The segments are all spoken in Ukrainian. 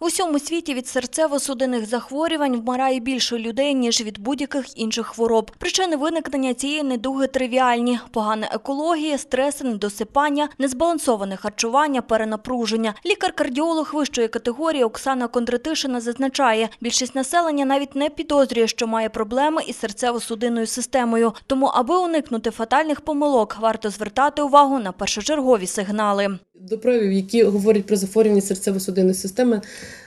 усьому світі від серцево-судинних захворювань вмирає більше людей, ніж від будь-яких інших хвороб. Причини виникнення цієї недуги тривіальні: погана екологія, стреси, недосипання, незбалансоване харчування, перенапруження. Лікар-кардіолог вищої категорії Оксана Кондратишина зазначає, більшість населення навіть не підозрює, що має проблеми із серцево-судинною системою. Тому, аби уникнути фатальних помилок, варто звертати увагу на першочергові сигнали. До проявів, які говорять про захворювання серцево-судинної системи,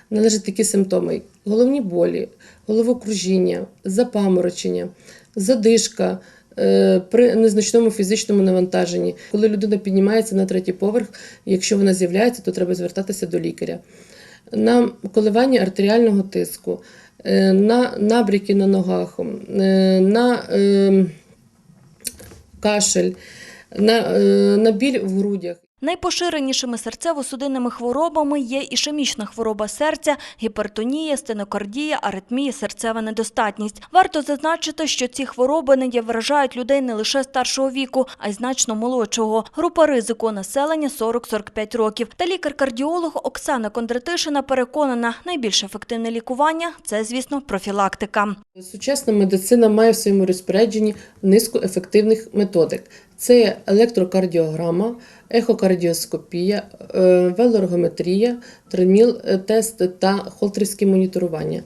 належать такі симптоми: головні болі, головокружіння, запаморочення, задишка е, при незначному фізичному навантаженні. Коли людина піднімається на третій поверх, якщо вона з'являється, то треба звертатися до лікаря. На коливання артеріального тиску, е, на набряки на ногах, е, на е, кашель, на, на біль в грудях. Найпоширенішими серцево-судинними хворобами є ішемічна хвороба серця, гіпертонія, стенокардія, аритмія, серцева недостатність. Варто зазначити, що ці хвороби нині вражають людей не лише старшого віку, а й значно молодшого. Група ризику населення 40-45 років. Та лікар-кардіолог Оксана Кондратишина переконана, найбільш ефективне лікування – це, звісно, профілактика. Сучасна медицина має в своєму розпорядженні низку ефективних методик. Це електрокардіограма, ехокардіоскопія, е, велоргометрія, треміл-тест та холтерське моніторування.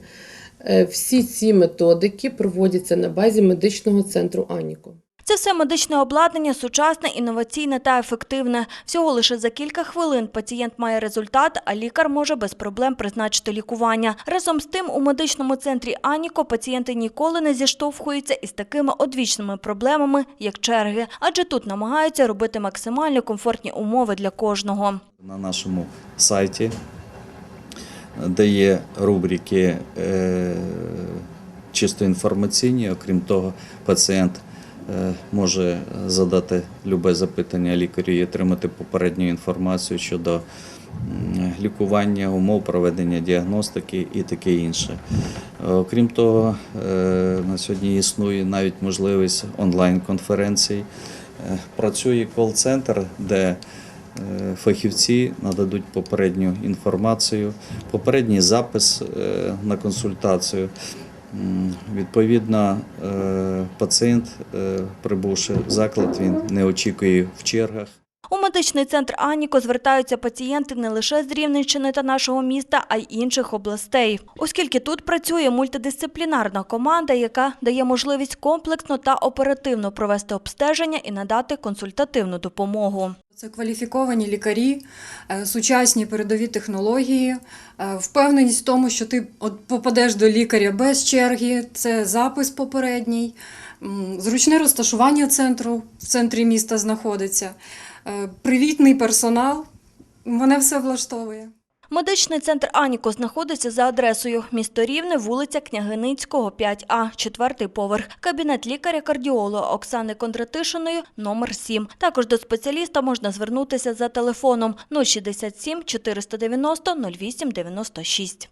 Е, Всі ці методики проводяться на базі медичного центру Аніко. Це все медичне обладнання, сучасне, інноваційне та ефективне. Всього лише за кілька хвилин пацієнт має результат, а лікар може без проблем призначити лікування. Разом з тим, у медичному центрі Аніко пацієнти ніколи не зіштовхуються із такими одвічними проблемами, як черги, адже тут намагаються робити максимально комфортні умови для кожного. На нашому сайті, де є рубрики е, чисто інформаційні, окрім того, пацієнт може задати любе запитання лікарю і отримати попередню інформацію щодо лікування, умов проведення діагностики і таке інше. Е, Окрім того, е, на сьогодні існує навіть можливість онлайн-конференцій. Е, Працює кол-центр, де Е, Фахівці нададуть попередню інформацію, попередній запис е, на консультацію. Відповідно, е, пацієнт, е, прибувши в заклад, він не очікує в чергах. У медичний центр Аніко звертаються пацієнти не лише з Рівненщини та нашого міста, а й інших областей. Оскільки тут працює мультидисциплінарна команда, яка дає можливість комплексно та оперативно провести обстеження і надати консультативну допомогу. Це кваліфіковані лікарі, е, сучасні передові технології, е, впевненість в тому, що ти попадеш до лікаря без черги, це запис попередній, зручне розташування центру в центрі міста знаходиться, е, привітний персонал. Мене все влаштовує. Медичний центр Аніко знаходиться за адресою місто Рівне, вулиця Княгиницького, 5А, четвертий поверх. Кабінет лікаря-кардіолога Оксани Кондратишиної, номер 7. Також до спеціаліста можна звернутися за телефоном 067 490 08 96.